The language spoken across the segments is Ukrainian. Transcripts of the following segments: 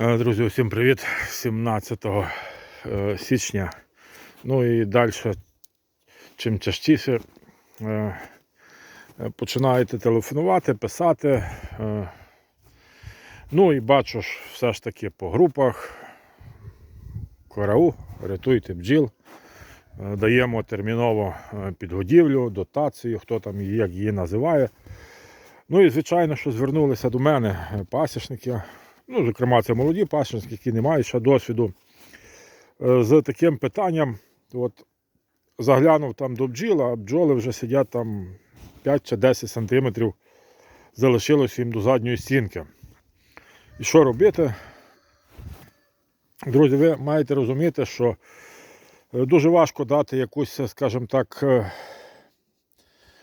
Е, Друзі, усім привіт! 17 е, січня. Ну і далі, чим частіше е, починаєте телефонувати, писати. Ну і бачу ж все ж таки по групах. КРУ, рятуйте бджіл. Даємо терміново підгодівлю, дотацію, хто там як її називає. Ну і звичайно, що звернулися до мене пасічники. Ну, зокрема, це молоді пасічники, які не мають ще досвіду. е, З таким питанням, от заглянув там до бджіл, а бджоли вже сидять там 5 чи 10 сантиметрів, залишилось їм до задньої стінки. І що робити? Друзі, ви маєте розуміти, що е, дуже важко дати якусь, скажімо так, е,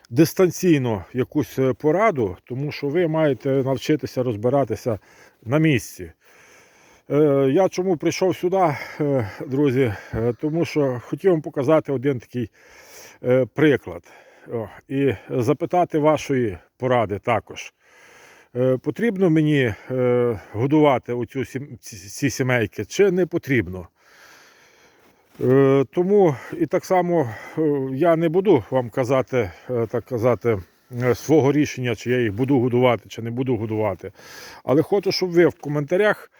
дистанційно якусь е, пораду, тому що ви маєте навчитися розбиратися на місці. Е, Я чому прийшов сюди, е, друзі? Тому що хотів вам показати один такий приклад і запитати вашої поради також. Потрібно мені годувати оцю ці сімейки чи не потрібно? Е, Тому і так само е, я не буду вам казати, е, так казати, свого рішення, чи я їх буду годувати, чи не буду годувати. Але хочу, щоб ви в коментарях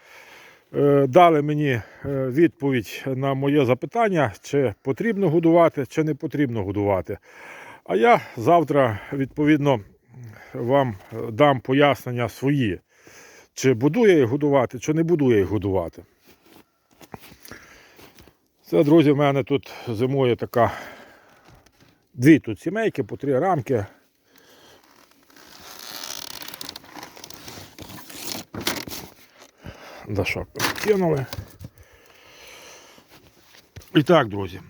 дали мені відповідь на моє запитання, чи потрібно годувати, чи не потрібно годувати. А я завтра, відповідно, вам дам пояснення свої, чи буду я їх годувати, чи не буду я їх годувати. Це, друзі, в мене тут зимує така дві тут сімейки по три рамки. Дашок кинули. І так, друзі.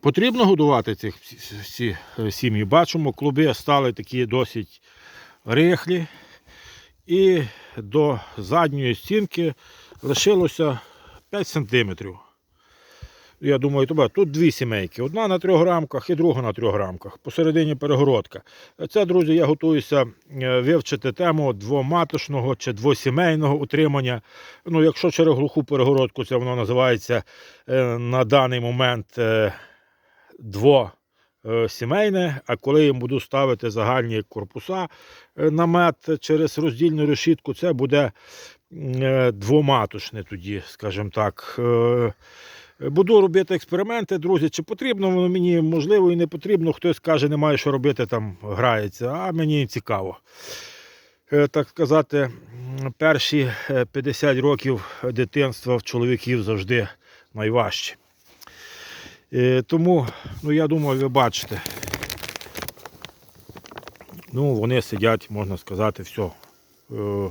Потрібно годувати цих всі- сім'ї. Бачимо, клуби стали такі досить рихлі. І до задньої стінки лишилося 5 сантиметрів. Я думаю, тебе тут дві сімейки. Одна на трьох рамках і друга на трьох рамках. Посередині перегородка. Це, друзі, я готуюся е, вивчити тему двоматочного чи двосімейного утримання. Ну, якщо через глуху перегородку, це воно називається е, на даний момент е, двосімейне. А коли я буду ставити загальні корпуса намет через роздільну решітку, це буде двоматочне тоді, скажімо так. Е, Буду робити експерименти, друзі. Чи потрібно воно мені, можливо, і не потрібно. Хтось каже, немає що робити, там грається, а мені цікаво. Е, Так сказати, перші е, 50 років дитинства в чоловіків завжди найважчі. Е, Тому, ну я думаю, ви бачите. Ну, вони сидять, можна сказати, все. е,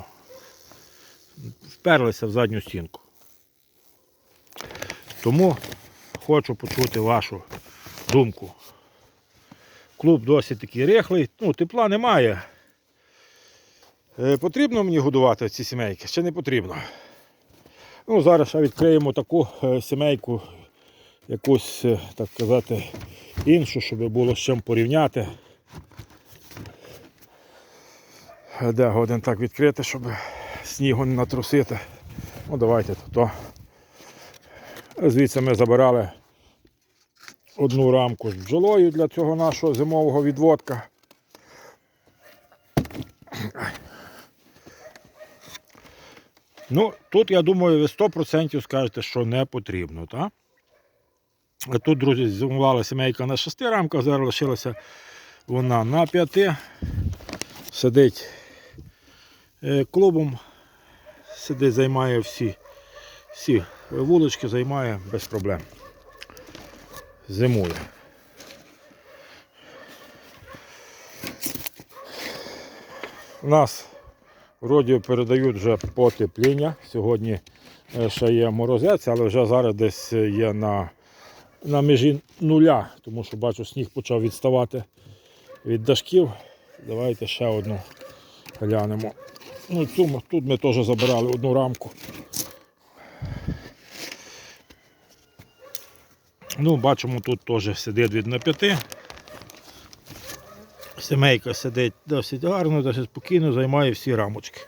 Вперлися в задню стінку. Тому хочу почути вашу думку. Клуб досить такий рихлий, ну, тепла немає. Е, Потрібно мені годувати ці сімейки чи не потрібно? Ну, зараз ще відкриємо таку е, сімейку, якусь, е, так казати, іншу, щоб було з чим порівняти. Де годин так відкрити, щоб снігу не натрусити. Ну, давайте то. Звідси ми забирали одну рамку з бджолою для цього нашого зимового відводка. Ну, тут, я думаю, ви 100% скажете, що не потрібно. Так? Тут, друзі, зимувала сімейка на 6 рамках, зараз лишилася вона на 5. Сидить е, клубом, сидить, займає всі всі вулички займає без проблем. Зимує. У нас вроді передають вже потепління. Сьогодні е, ще є морозець, але вже зараз десь є на, на межі нуля, тому що бачу, сніг почав відставати від дашків. Давайте ще одну глянемо. Ну, цю, тут ми теж забирали одну рамку. Ну, бачимо, тут теж сидить від на п'яти. Сімейка сидить досить гарно, досить спокійно, займає всі рамочки.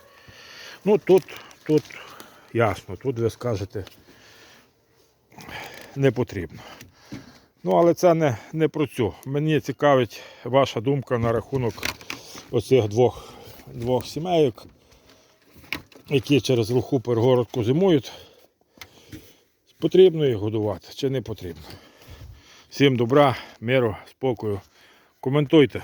Ну тут, тут ясно. Тут ви скажете не потрібно. Ну, але це не, не про цю. Мені цікавить ваша думка на рахунок оцих двох, двох сімейок, які через глуху перегородку зимують. Потрібно їх годувати чи не потрібно. Всім добра, миру, спокою. Коментуйте.